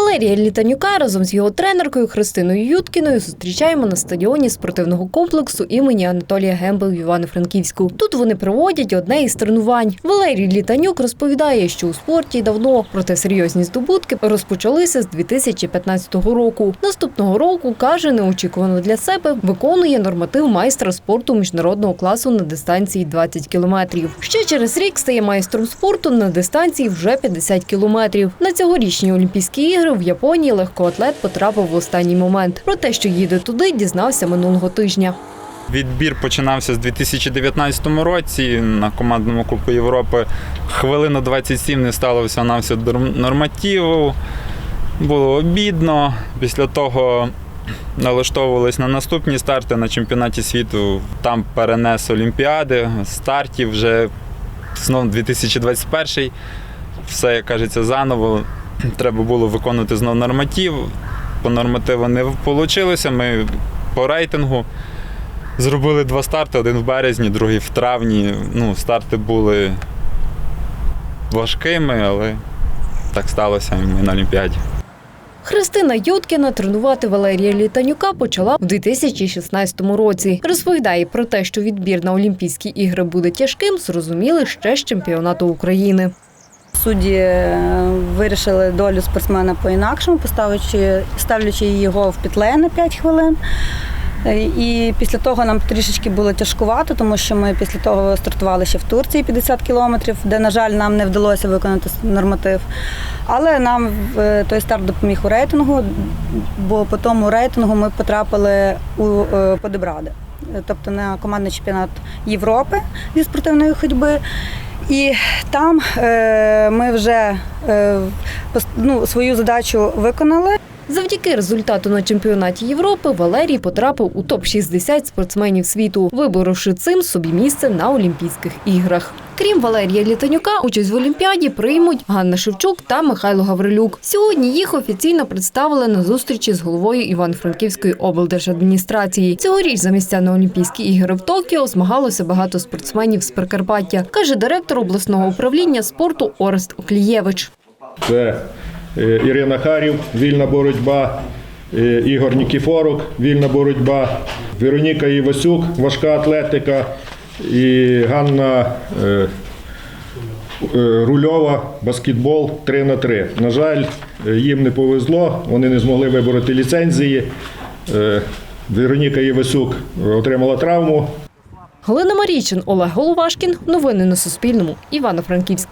Валерія Літанюка разом з його тренеркою Христиною Юткіною зустрічаємо на стадіоні спортивного комплексу імені Анатолія Гемби в Івано-Франківську. Тут вони проводять одне із тренувань. Валерій Літанюк розповідає, що у спорті давно, проте серйозні здобутки розпочалися з 2015 року. Наступного року каже, неочікувано для себе виконує норматив майстра спорту міжнародного класу на дистанції 20 кілометрів. Ще через рік стає майстром спорту на дистанції вже 50 кілометрів. На цьогорічні Олімпійські ігри в Японії легкоатлет потрапив в останній момент. Про те, що їде туди, дізнався минулого тижня. Відбір починався з 2019 році на командному Кубку Європи. Хвилина 27 не стало всього на все нормативу. Було обідно. Після того налаштовувались на наступні старти на чемпіонаті світу. Там перенес Олімпіади, стартів вже знову 2021. Все, як кажеться, заново. Треба було виконувати знову норматив. По нормативу не вийшло. Ми по рейтингу зробили два старти: один в березні, другий в травні. Ну, старти були важкими, але так сталося і ми на Олімпіаді. Христина Юткіна тренувати Валерія Літанюка почала в 2016 році. Розповідає про те, що відбір на Олімпійські ігри буде тяжким, зрозуміли ще з чемпіонату України. Судді е, вирішили долю спортсмена по-інакшому, поставивши, ставлячи його в пітле на 5 хвилин. Е, І після того нам трішечки було тяжкувато, тому що ми після того стартували ще в Турції 50 кілометрів, де, на жаль, нам не вдалося виконати норматив. Але нам е, той старт допоміг у рейтингу, бо по тому рейтингу ми потрапили у Подебради, тобто на командний чемпіонат Європи зі спортивної ходьби. І там е, ми вже е, ну, свою задачу виконали. Завдяки результату на чемпіонаті Європи Валерій потрапив у топ-60 спортсменів світу, виборовши цим собі місце на Олімпійських іграх. Крім Валерія Літанюка, участь в Олімпіаді приймуть Ганна Шевчук та Михайло Гаврилюк. Сьогодні їх офіційно представили на зустрічі з головою Івано-Франківської облдержадміністрації. Цьогоріч за місця на Олімпійські ігри в Токіо змагалося багато спортсменів з Прикарпаття, каже директор обласного управління спорту Орест Оклієвич. Це Ірина Харів, вільна боротьба, е, Ігор Нікіфорук, вільна боротьба, Вероніка Івасюк, важка атлетика і Ганна е, е, Рульова, баскетбол 3 на 3. На жаль, е, їм не повезло, вони не змогли вибороти ліцензії. Е, Вероніка Івасюк отримала травму, Галина Марійчин, Олег Головашкін. Новини на Суспільному. Івано-Франківськ.